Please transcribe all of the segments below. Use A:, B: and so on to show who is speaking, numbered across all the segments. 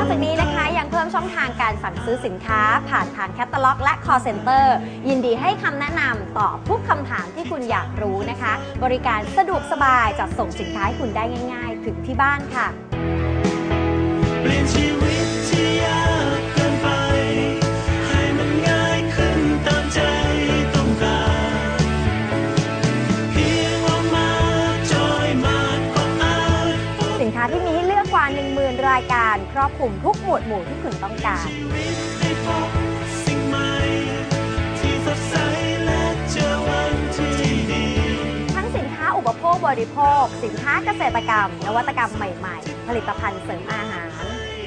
A: อกจากนี้นะคะยังเพิ่มช่องทางการสั่งซื้อสินค้า ผ่านทางแคตตาล็อก และ call center ยินดีให้คำแนะนำตอบทุกคำถามที่คุณอยากรู้นะคะ บริการสะดวกสบายจัดส่งสินค้าให้คุณได้ง่าย ๆ ถึงที่บ้านค่ะ
B: เปลี่ยนชีวิตที่ยากเกินไป ให้มันง่ายขึ้นตามใจต้องการเพียงลองมาจอยมาก็อาจพบ
A: สินค้าที่มีให้เล กว่า 10,000 รายการ ครอบคลุมทุกหมวดหมู่ที่คุณต้องการ
B: ทั้
A: งสินค้าอุปโภคบริโภค สินค้าเกษตรกรรม นวัตกรรมใหม่ๆ ผลิตภัณฑ์เสริมอาหาร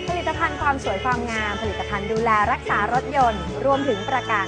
A: ผลิตภัณฑ์ความสวยความงาม ผลิตภัณฑ์ดูแลรักษารถยนต์ รวมถึงประกัน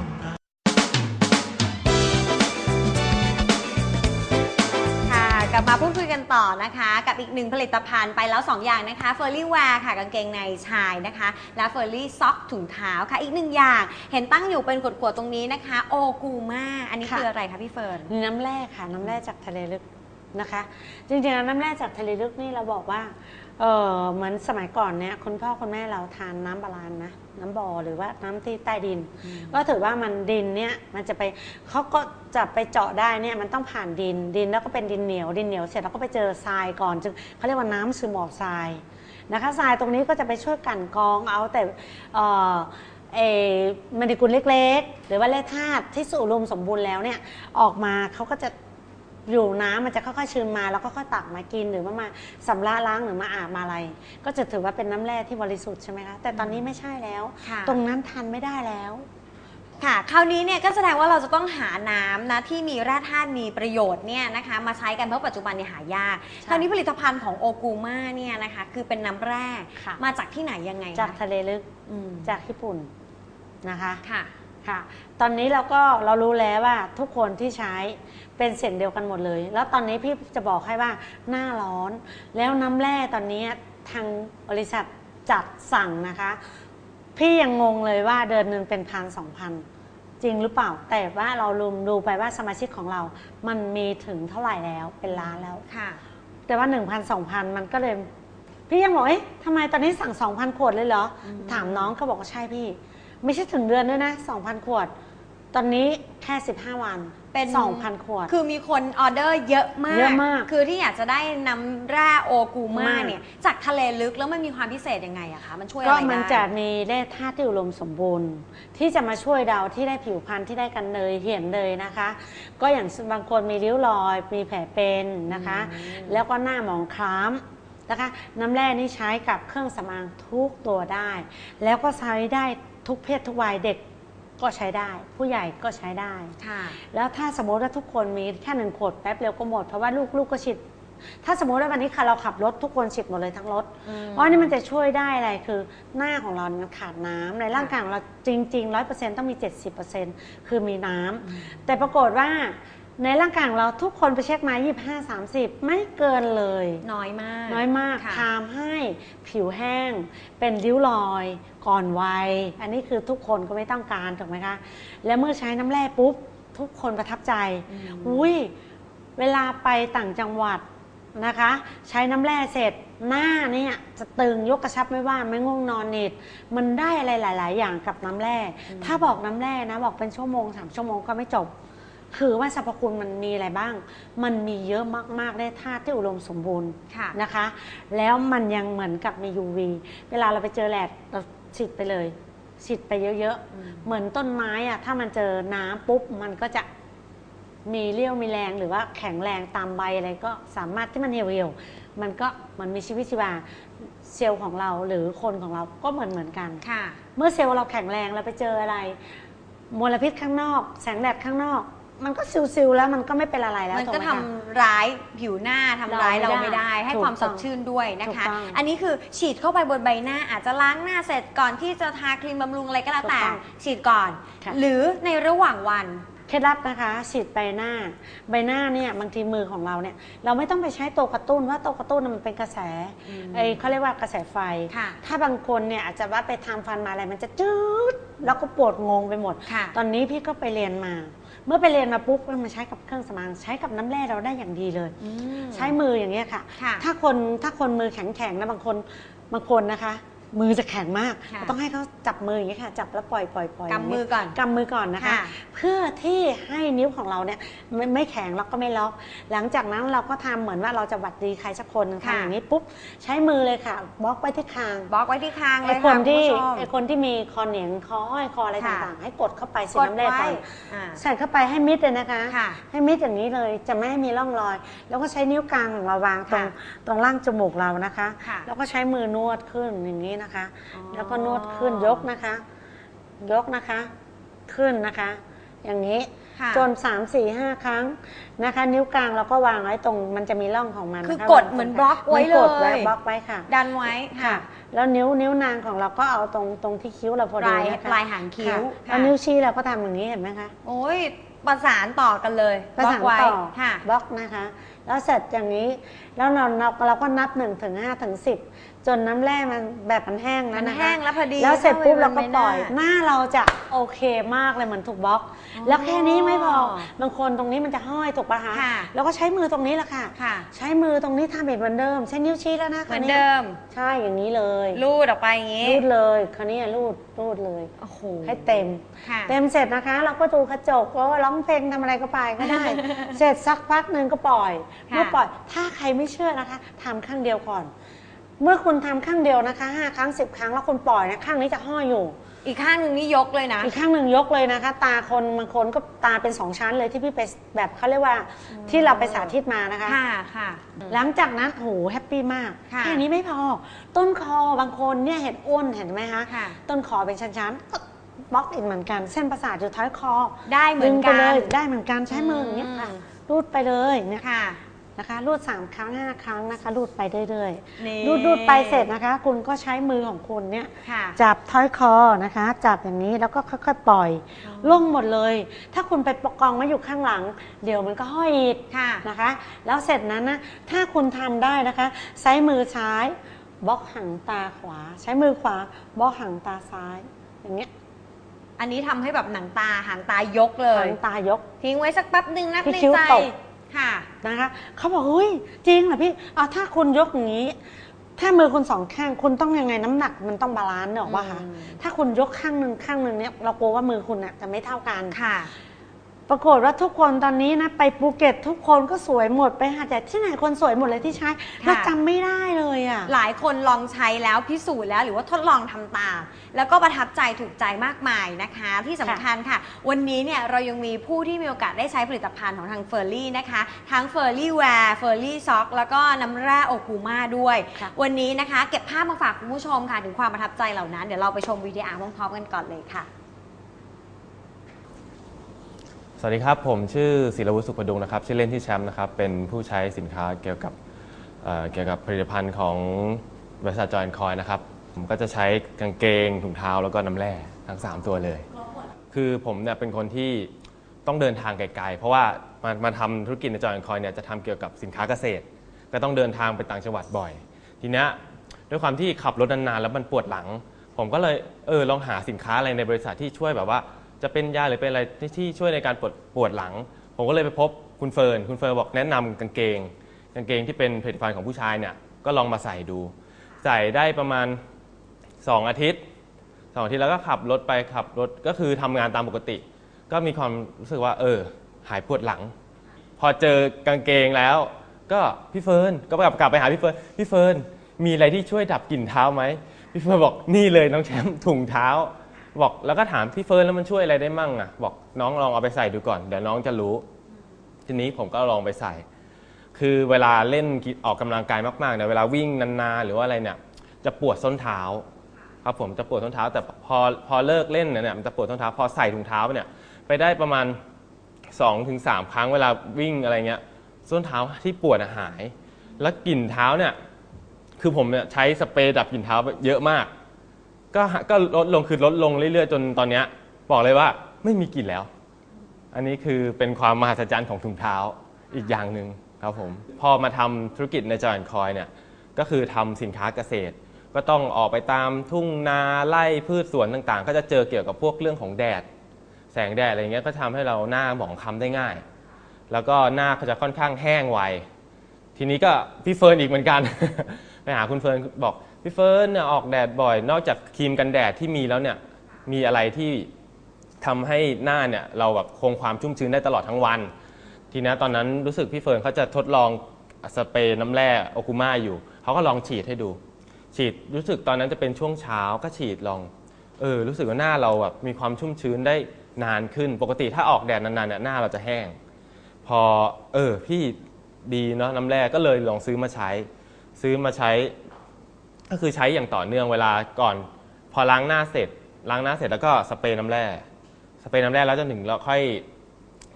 A: กันต่อนะคะ กับอีกหนึ่งผลิตภัณฑ์ไปแล้ว 2 อย่างนะคะเฟอร์รี่แวร์ค่ะกางเกงในชายนะคะ และเฟอร์รี่ซ็อกถุงเท้าค่ะ อีกหนึ่งอย่างเห็นตั้งอยู่เป็นขวดๆตรงนี้นะคะ โอกูมาอันนี้
C: ค่ะ
A: คืออะไรคะพี่เฟิร์น
C: นี่น้ำแร่ค่ะ น้ำแร่จากทะเลลึกนะคะ จริงๆแล้วน้ำแร่จากทะเลลึกนี่เราบอกว่าเออเหมือนสมัยก่อนเนี่ยคุณพ่อคุณแม่เราทานน้ำบาลานนะ น้ำบ่อหรือว่าน้ำที่ใต้ดิน ก็ถือว่ามันดินเนี่ยมันจะไปเขาก็จะไปเจาะได้เนี่ยมันต้องผ่านดินดินแล้วก็เป็นดินเหนียวดินเหนียวเสร็จแล้วก็ไปเจอทรายก่อนจึงเขาเรียกว่าน้ำซึมออกทรายนะคะทรายตรงนี้ก็จะไปช่วยกลั่นกรองเอาแต่เอ่อเออมันดิกุลเล็กๆ หรือว่าแร่ธาตุที่สู่รวมสมบูรณ์แล้วเนี่ยออกมาเขาก็จะ อยู่น้ำมันจะค่อยๆชื้นมาแล้วก็ค่อยตักมากินหรือว่ามาสำระล้างหรือมาอาบมาอะไร ก็จะถือว่าเป็นน้ำแร่ที่บริสุทธิ์ใช่ไหมคะแต่ตอนนี้ไม่ใช่แล้ว
A: ค่ะ
C: ตรงนั้นทานไม่ได้แล้ว
A: ค่ะ คราวนี้เนี่ยก็แสดงว่าเราจะต้องหาน้ำนะที่มีแร่ธาตุมีประโยชน์เนี่ยนะคะมาใช้กันเพราะปัจจุบันเนี่ยหายาก
C: ใช่
A: คราวนี้ผลิตภัณฑ์ของโอกูมาเนี่ยนะคะคือเป็นน้ำแร่
C: ค่ะ
A: มาจากที่ไหนยังไง
C: จาก
A: คะ
C: ทะเลลึก
A: อืม
C: จากญี่ปุ่นนะคะ
A: ค่ะ
C: ค่ะ ตอนนี้เราก็เรารู้แล้วว่าทุกคนที่ใช้เป็นเสียงเดียวกันหมดเลย แล้วตอนนี้พี่จะบอกให้ว่าหน้าร้อน แล้วน้ำแร่ตอนนี้ทางบริษัทจัดสั่งนะคะ พี่ยังงงเลยว่าเดือนหนึ่งเป็นพันสองพันจริงหรือเปล่า แต่ว่าเราลืมดูไปว่าสมาชิกของเรา มันมีถึงเท่าไหร่แล้วเป็นล้านแล้ว
A: ค่ะ
C: แต่ว่า 1 0 0 0 2,000 มันก็เลย พี่ยังบอกเอ๊ะทำไมตอนนี้สั่ง 2,000 ขวดเลยเหรอ
A: อืม
C: ถามน้องเขาบอกว่าใช่พี่ ไม่ใช่ถึงเดือนด้วยนะ 2,000 ขวด ตอนนี้แค่ 15 วัน
A: เป็น
C: 2,000 ขวด
A: คือมีคนออเดอร์เยอะมาก
C: เยอะมาก
A: คือที่อยากจะได้น้ำแร่โอกูมามา
C: ก
A: เนี่ย จากทะเลลึกแล้วมันมีความพิเศษยังไงอะคะ มันช่วยอะ
C: ก็
A: ไรได้
C: มันจะมีแร่ธาตุที่อุดมสมบูรณ์ ที่จะมาช่วยเราที่ได้ผิวพรรณที่ได้กันเนยเหี่ยนเลยนะคะ ก็อย่างบางคนมีริ้วรอย มีแผลเป็นนะคะ
A: อืม
C: แล้วก็หน้าหมองคล้ำ นะคะ น้ำแร่นี่ใช้กับเครื่องสำอางทุกตัวได้ แล้วก็ใช้ได้ทุกเพศทุกวัยเด็กก็ใช้ได้ ผู้ใหญ่ก็ใช้ได้
A: ค่ะ
C: แล้วถ้าสมมติว่าทุกคนมีแค่หนึ่งขวดแป๊บเดียวก็หมดเพราะว่าลูกลูกก็ฉีดถ้าสมมติว่าวันนี้ค่ะเราขับรถทุกคนฉีดหมดเลยทั้งรถเพราะอันนี่มันจะช่วยได้อะไรคือหน้าของเรามันขาดน้ำในร่างกายของเราจริงๆร้อยเปอร์เซ็นต์ต้องมี 70%คือมีน้ำแต่ปรากฏว่า ในร่างกายของเราทุกคนไปเช็คมา25 30 ไม่เกินเลย
A: น้อยมาก
C: น้อยมาก
A: ค่ะ
C: ทำให้ผิวแห้ง เป็นริ้วรอย ก่อนวัย อันนี้คือทุกคนก็ไม่ต้องการถูกไหมคะ และเมื่อใช้น้ำแร่ปุ๊บ ทุกคนประทับใจ
A: อืม
C: อุ้ยเวลาไปต่างจังหวัดนะคะ ใช้น้ำแร่เสร็จหน้าเนี่ยจะตึงยกกระชับไม่ว่าไม่ง่วงนอนนิด มันได้อะไรหลาย ๆ อย่างกับน้ำแร่ ถ้าบอกน้ำแร่นะบอกเป็นชั่วโมงสามชั่วโมงก็ไม่จบ คือว่าสรรพคุณมันมีอะไรบ้าง มันมีเยอะมากๆได้ธาตุที่อุดมสมบูรณ์
A: ค่ะ
C: นะคะ แล้วมันยังเหมือนกับมี UV เวลาเราไปเจอแดดเราฉีดไปเลยฉีดไปเยอะ
A: อืม
C: ๆเหมือนต้นไม้อะถ้ามันเจอน้ำปุ๊บมันก็จะมีเรี่ยวมีแรงหรือว่าแข็งแรงตามใบอะไรก็สามารถที่มันเหี่ยวๆมันก็มันมีชีวิตชีวาเซลล์ของเราหรือคนของเราก็เหมือนเหมือนกัน
A: ค่ะ
C: เมื่อเซลล์เราแข็งแรงเราไปเจออะไร มลพิษข้างนอก แสงแดดข้างนอก มันก็ซิวๆแล้วมันก็ไม่เป็นอะไรแล้ว
A: มัน
C: ถู
A: ก็
C: ไห
A: ทำ
C: คะ
A: ร้ายผิวหน้าทำร้ายเรา
C: เราไม่
A: ไม่
C: ได้
A: ได้ ให้
C: ถูก
A: ความส
C: ต้
A: ด
C: อง
A: ชื่นด้วยนะคะ
C: ถูกต้อง
A: อันนี้คือฉีดเข้าไปบนใบหน้าอาจจะล้างหน้าเสร็จก่อนที่จะทาครีมบำรุงอะไรก็แล้วแต่
C: ถูกต้อง
A: ฉีดก่อน
C: ค่ะ
A: หรือในระหว่างวัน
C: เคล็ดลับนะคะฉีดใบหน้า ใบหน้าเนี่ยบางทีมือของเราเนี่ยเราไม่ต้องไปใช้ตัวกระตุ้นว่าตัวกระตุ้นน่ะมันเป็นกระแส
A: อืม
C: ไอ้เขาเรียกว่ากระแสไฟ
A: ค่ะ
C: ถ้าบางคนเนี่ยอาจจะว่าไปทำฟันมาอะไรมันจะจืดแล้วก็ปวดงงไปหมด
A: ค่ะ
C: ตอนนี้พี่ก็ไปเรียนมา เมื่อไปเรียนมาปุ๊บก็มาใช้กับเครื่องสำอางใช้กับน้ำแร่เราได้อย่างดีเลย
A: อืม
C: ใช้มืออย่างเงี้ยค่ะ
A: ค่ะ
C: ถ้าคนถ้าคนมือแข็งๆนะบางคนบางคนนะคะ มือจะแข็งมาก
A: ค่ะ
C: ต้องให้เขาจับมืออย่างเงี้ยค่ะ จับแล้วปล่อยปล่อยปล่อย
A: กำมือก่อน
C: กำมือก่อนนะคะ
A: ค่ะ
C: เพื่อที่ให้นิ้วของเราเนี่ยไม่ไม่แข็งแล้วก็ไม่ล็อก หลังจากนั้นเราก็ทำเหมือนว่าเราจะหวัดดีใครสักคนทำอย่างนี้ปุ๊บใช้มือเลยค่ะบล็อกไว้ที่คาง
A: บล็อกไว้ที่คางเล
C: ไอ้
A: ย
C: ค
A: ค่ะ
C: น
A: คุณ
C: ที่
A: ผู้ชม
C: ไอ้คนที่มีคอเหนียงคอห้อยคออะไร
A: ค่ะ
C: ต่างๆ ให้กดเข้าไปสิ
A: กด
C: น้ำแร่
A: ไว้
C: ก่อน
A: อ่า
C: ใส่เข้าไปให้มิดเลยนะคะ
A: ค่ะ
C: ให้มิดอย่างนี้เลยจะไม่ให้มีร่องรอย แล้วก็ใช้นิ้วกลางของเราวางตรง
A: ค่ะ
C: ตรงล่างจมูกเรานะคะ
A: ค่ะ
C: แล้วก็ใช้มือนวดขึ้นอย่างนี้นะคะ
A: อ๋อ
C: แล้วก็นวดขึ้นยกนะคะ ยกนะคะ ขึ้นนะคะ อย่างนี้
A: ค่ะ
C: จน 3 4 5 ครั้งนะคะ นิ้วกลางเราก็วางไว้ตรง มันจะมีร่องของมัน
A: คือ
C: นะคะ
A: กด
C: วางตรง
A: เหมือนบล็อกไว้
C: หมืนกด
A: เลย
C: บล็อกไว้ค่ะ
A: ดันไว้
C: ค่ะ แล้วนิ้วนิ้วนางของเราก็เอาตรงตรงที่คิ้วเราพอ
A: ป
C: ดี
A: ลาย
C: นะคะ
A: ปลายหางคิ้ว
C: ค่ะ
A: ค่ะ
C: แล้วนิ้วชี้เราก็ทำอย่างนี้เห็นไหมคะ
A: โอ้ยประสานต่อกันเลย
C: ประสาน
A: บล็อกไว้
C: ต่อ
A: ค่ะ
C: บล็อกนะคะ แล้วเสร็จอย่างนี้ แล้วเราเราเราก็นับ1นถึงห้าถึงสิจนน้ำแร่มันแบบมันแห้ง
A: มั
C: แล้ว
A: น
C: นะคะ
A: แห้งแล้วพอดี
C: แล้วเสร็จปุ๊บเราก็ปล่อย
A: เข้าไปบนใบหน้า
C: หน้าเราจะโอเคมากเลยเหมือนถูกบล็อก
A: อ๋อ
C: แล้วแค่นี้ไม่พอบางคนตรงนี้มันจะห้อยถูกปะคะ
A: ค่ะ
C: แล้วก็ใช้มือตรงนี้แหละค่ะ
A: ค่ะ
C: ใช้มือตรงนี้ทำอีกเหมือนเดิมใช้นิ้วชี้แล้วนะ
A: เหมือน
C: คราวนี้
A: เดิม
C: ใช่อย่างนี้เลย
A: ลูดออกไปอย่างนี้
C: รูดเลยคราวนี้รูดรูดเลย
A: โอ้โห
C: ให้เต็ม
A: ค่ะ
C: เต็มเสร็จนะคะ เราก็ดูกระจกก็ร้องเพลงทำอะไรก็ไปก็ได้ เสร็จสักพักหนึ่งก็ปล่อย
A: ค่ะ
C: เมื่อปล่อย ถ้าใครไม่เชื่อนะคะทำข้างเดียวก่อน เมื่อคุณทำข้างเดียวนะคะห้าครั้งสิบครั้งแล้วคุณปล่อยนะข้างนี้จะห้อยอยู่
A: อีกข้างหนึ่งนี่ยกเลยนะ
C: อีกข้างหนึ่งยกเลยนะคะ ตาคนบางคนก็ตาเป็นสองชั้นเลยที่พี่ไปแบบเขาเรียกว่าที่เราไปสาธิตมานะคะ
A: ค่ะค่ะ
C: หลังจากนั้นโหแฮปปี้มาก
A: ค่ะ
C: แค่นี้ไม่พอ ต้นคอบางคนเนี่ยเห็นอ้วนเห็นไหมคะ
A: ค่ะ
C: ต้นคอเป็นชั้นๆก็บล็อกอีกเหมือนกัน เส้นประสาทอยู่ท้ายคอ
A: ได้เหมือน
C: ดึง
A: กั
C: ไป
A: น
C: เลยได้เหมือนกันใช้มืออย่างเงี้ยค่ะ
A: อืม
C: รูดไปเลยเนี่ย
A: ค่ะ
C: นะคะรูดสามครั้งห้าครั้งนะคะรูดไปเรื่อย
A: นี่
C: ๆรูดรูดไปเสร็จนะคะ คุณก็ใช้มือของคุณเนี่ย
A: ค่ะ
C: จับท้ายคอนะคะ จับอย่างนี้แล้วก็ค่อยๆปล่อยล่งหมดเลย ถ้าคุณไปปกองไว้อยู่ข้างหลัง เดี๋ยวมันก็ห้อยอีก
A: ค่ะ
C: นะคะแล้วเสร็จนั้นนะถ้าคุณทำได้นะคะใช้มือซ้ายบล็อกหางตาขวา ใช้มือขวาบล็อกหางตาซ้าย อย่างเงี้ย
A: อันนี้ทำให้แบบหนังตาหางตายกเลย
C: หางตายก
A: ทิ้งไว้สักแป๊บหนึ่งนับ
C: พี่
A: ใน
C: คิ้ว
A: ใจ
C: ตก
A: ค่ะ
C: นะคะเขาบอกเฮ้ยจริงเหรอพี่เอาถ้าคุณยกอย่างนี้ ถ้ามือคุณสองข้างคุณต้องยังไงน้ำหนักมันต้องบาลานซ์เนกอะว่าคะ
A: อืม
C: ถ้าคุณยกข้างหนึ่งข้างหนึ่งเนี่ยเรากลัวว่ามือคุณน่ะจะไม่เท่ากัน
A: ค่ะ
C: ปรากฏว่าทุกคนตอนนี้นะไปภูเก็ตทุกคนก็สวยหมดไปหาดใหญ่ที่ไหนคนสวยหมดเลยที่ใช้เราจำไม่ได้เลยอะ
A: หลายคนลองใช้แล้วพิสูจน์แล้วหรือว่าทดลองทำตาม แล้วก็ประทับใจถูกใจมากมายนะคะ ที่สำคัญค่ะ วันนี้เนี่ยเรายังมีผู้ที่มีโอกาสได้ใช้ผลิตภัณฑ์ของทางเฟอร์รี่นะคะ ทั้งเฟอร์รี่แวร์เฟอร์รี่ซ็อกแล้วก็น้ำแร่โอคูมาด้วย
C: ค่ะ
A: วันนี้นะคะ เก็บภาพมาฝากคุณผู้ชมค่ะ ถึงความประทับใจเหล่านั้น เดี๋ยวเราไปชมวีดีอาร์พร้อมๆกันก่อนเลยค่ะ
D: สวัสดีครับ ผมชื่อศิลวุฒิสุขประดุงนะครับ ชื่อเล่นที่แชมป์นะครับ เป็นผู้ใช้สินค้าเกี่ยวกับเอ่อเกี่ยวกับผลิตภัณฑ์ของบริษัทจอยคอยนะครับ ผมก็จะใช้กางเกงถุงเท้าแล้วก็น้ำแร่ทั้ง 3 ตัวเลย คือผมเนี่ยเป็นคนที่ต้องเดินทางไกลๆ เพราะว่ามามาทำธุรกิจในจอยคอยเนี่ยจะทำเกี่ยวกับสินค้าเกษตร ก็ต้องเดินทางไปต่างจังหวัดบ่อย ทีเนี้ยด้วยความที่ขับรถนานๆแล้วมันปวดหลัง ผมก็เลยเออลองหาสินค้าอะไรในบริษัทที่ช่วยแบบว่า จะเป็นยาหรือเป็นอะไรที่ที่ช่วยในการปวดปวดหลัง ผมก็เลยไปพบคุณเฟิร์นคุณเฟิร์นบอกแนะนำกางเกง กางเกงที่เป็นผลิตภัณฑ์ของผู้ชายเนี่ยก็ลองมาใส่ดู ใส่ได้ประมาณ 2 อาทิตย์ สองอาทิตย์แล้วก็ขับรถไปขับรถก็คือทำงานตามปกติ ก็มีความรู้สึกว่า เออ หายปวดหลัง พอเจอกางเกงแล้ว ก็พี่เฟิร์นก็กลับกลับไปหาพี่เฟิร์นพี่เฟิร์นมีอะไรที่ช่วยดับกลิ่นเท้าไหมพี่เฟิร์นบอกนี่เลยน้องแชมป์ถุงเท้า บอกแล้วก็ถามพี่เฟิร์นแล้วมันช่วยอะไรได้มั่งอะ บอกน้องลองเอาไปใส่ดูก่อน เดี๋ยวน้องจะรู้ ทีนี้ผมก็ลองไปใส่ คือเวลาเล่นออกกำลังกายมากๆเนี่ยเวลาวิ่งนานๆหรือว่าอะไรเนี่ย จะปวดส้นเท้า ครับผมจะปวดส้นเท้า แต่พอพอเลิกเล่นเนี่ยมันจะปวดส้นเท้า พอใส่ถุงเท้าเนี่ย ไปได้ประมาณ2-3ถึงครั้งเวลาวิ่งอะไรเงี้ยส้นเท้าที่ปวดหาย แล้วกลิ่นเท้าเนี่ย คือผมเนี่ยใช้สเปรย์ดับกลิ่นเท้าเยอะมาก ก็ก็ลดลงคือลดลงเรื่อยๆ จนตอนเนี้ยบอกเลยว่าไม่มีกลิ่นแล้ว อันนี้คือเป็นความมหัศจรรย์ของถุงเท้าอีกอย่างหนึ่งครับผมพอมาทำธุรกิจในจอยคอยเนี่ยก็คือทำสินค้าเกษตร ก็ต้องออกไปตามทุ่งนาไร่พืชสวนต่างๆ ก็จะเจอเกี่ยวกับพวกเรื่องของแดด แสงแดดอะไรเงี้ยก็ทำให้เราหน้าหมองคล้ำได้ง่าย แล้วก็หน้าก็จะค่อนข้างแห้งไว ทีนี้ก็พี่เฟิร์นอีกเหมือนกัน ไปหาคุณเฟิร์นบอก พี่เฟิร์นเนี่ยออกแดดบ่อย นอกจากครีมกันแดดที่มีแล้วเนี่ยมีอะไรที่ทำให้หน้าเนี่ยเราแบบคงความชุ่มชื้นได้ตลอดทั้งวัน ทีนี้ตอนนั้นรู้สึกพี่เฟิร์นเขาจะทดลองสเปรย์น้ำแร่โอคุมาอยู่เขาก็ลองฉีดให้ดู ฉีดรู้สึกตอนนั้นจะเป็นช่วงเช้าก็ฉีดลองเออรู้สึกว่าหน้าเราแบบมีความชุ่มชื้นได้นานขึ้น ปกติถ้าออกแดดนานๆเนี่ยหน้าเราจะแห้ง พอเออพี่ดีเนาะน้ำแร่ก็เลยลองซื้อมาใช้ ซื้อมาใช้ ก็คือใช้อย่างต่อเนื่องเวลาก่อน พอล้างหน้าเสร็จ ล้างหน้าเสร็จแล้วก็สเปรย์น้ำแร่สเปรย์น้ำแร่แล้วจนถึงเราค่อย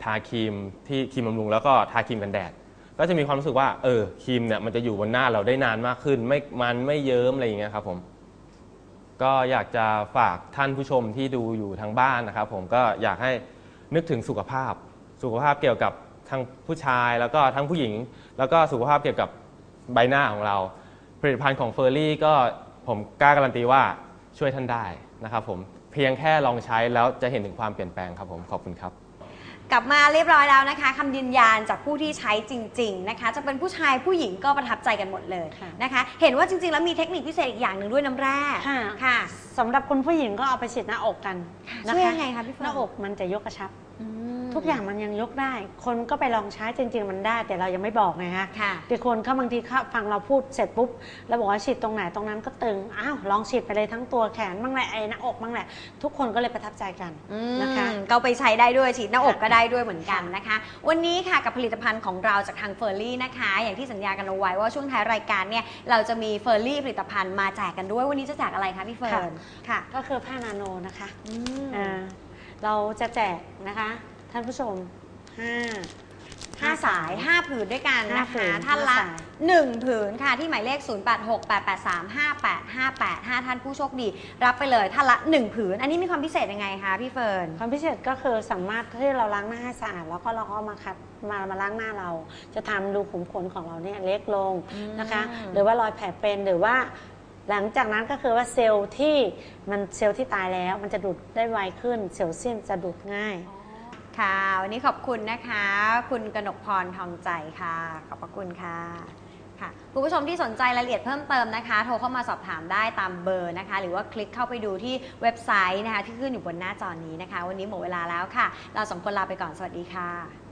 D: ทาครีมที่ครีมบำรุงแล้วก็ทาครีมกันแดด ก็จะมีความรู้สึกว่าเออครีมเนี่ยมันจะอยู่บนหน้าเราได้นานมากขึ้น ไม่มันไม่เยิ้มอะไรอย่างเงี้ยครับผมก็อยากจะฝากท่านผู้ชมที่ดูอยู่ทางบ้านนะครับ ผมก็อยากให้นึกถึงสุขภาพ สุขภาพเกี่ยวกับทั้งผู้ชายแล้วก็ทั้งผู้หญิง แล้วก็สุขภาพเกี่ยวกับใบหน้าของเรา ผลิตภัณฑ์ของเฟอร์รี่ก็ผมกล้าการันตีว่าช่วยท่านได้นะครับผมเพียงแค่ลองใช้แล้วจะเห็นถึงความเปลี่ยนแปลงครับผมขอบคุณครับ
A: กลับมาเรียบร้อยแล้วนะคะคำยืนยันจากผู้ที่ใช้จริง ๆนะคะ จะเป็นผู้ชายผู้หญิงก็ประทับใจกันหมดเลย
C: ค่ะ
A: นะคะ เห็นว่าจริงๆ แล้วมีเทคนิคพิเศษอีกอย่างหนึ่งด้วยน้ำแร่
C: ค่ะ
A: ค่ะ
C: สำหรับคุณผู้หญิงก็เอาไปฉีดหน้าอกกันนะ
A: ช่วย
C: คะ
A: ยังไงคะพี่เฟิ
C: ห
A: ร์น
C: น้าอกมันจะยกกระชับ
A: อืม
C: ทุกอย่างมันยังยกได้ คนก็ไปลองใช้จริง ๆ มันได้ แต่เรายังไม่บอกไงคะ
A: ค่ะ
C: แต่คนเขาบางทีเขาฟังเราพูดเสร็จปุ๊บแล้วบอกว่าฉีดตรงไหนตรงนั้นก็ตึงอ้าวลองฉีดไปเลยทั้งตัวแขนบ้างแหละไอ้หน้าอกบ้างแหละ ทุกคนก็เลยประทับใจกัน
A: อืม
C: นะคะ
A: ก็ไปใช้ได้ด้วยฉีดหน้าอก
C: ค่ะ
A: ก็ได้ด้วยเหมือนกันนะคะ วันนี้ค่ะกับผลิตภัณฑ์ของเราจากทางเฟอร์รี่นะคะ อย่างที่สัญญากันเอาไว้ว่าช่วงท้ายรายการเนี่ยเราจะมีเฟอร์รี่ผลิตภัณฑ์มาแจกกันด้วยวันนี้จะแจกอะไรคะพี่เฟิร์นค่ะ
C: ก็คือผ้านาโนนะคะ
A: อืม
C: อ่าเราจะแจกนะคะ ท่านผู้ชมห้า
A: ห้าสาย5ผืนด้วยกันนะ
C: ห้าผื
A: คะ
C: น
A: ท่านละ
C: ห้าสาย
A: 1ผืนค่ะที่หมายเลข 0868835858 5 ท่านผู้โชคดี รับไปเลยท่านละ1ผืน อันนี้มีความพิเศษยังไงคะพี่เฟิร์น
C: ความพิเศษก็คือสามารถที่เราล้างหน้าให้สะอาดแล้วก็เราก็มาคัดมามาล้างหน้าเรา จะทำรูขุมขนของเราเนี่ยเล็กลงนะคะ
A: อืม
C: หรือว่ารอยแผลเป็นหรือว่า หลังจากนั้นก็คือว่าเซลล์ที่มันเซลล์ที่ตายแล้ว มันจะดูดได้ไวขึ้นเซลล์เซียนจะดูดง่าย
A: ค่ะ วันนี้ขอบคุณนะคะ คุณกนกพรทองใจค่ะ ขอบพระคุณค่ะค่ะคุณผู้ชมที่สนใจรายละเอียดเพิ่มเติมนะคะ โทรเข้ามาสอบถามได้ตามเบอร์นะคะ หรือว่าคลิกเข้าไปดูที่เว็บไซต์นะคะ ที่ขึ้นอยู่บนหน้าจอนี้นะคะ วันนี้หมดเวลาแล้วค่ะ เราสองคนลาไปก่อนสวัสดีค่ะ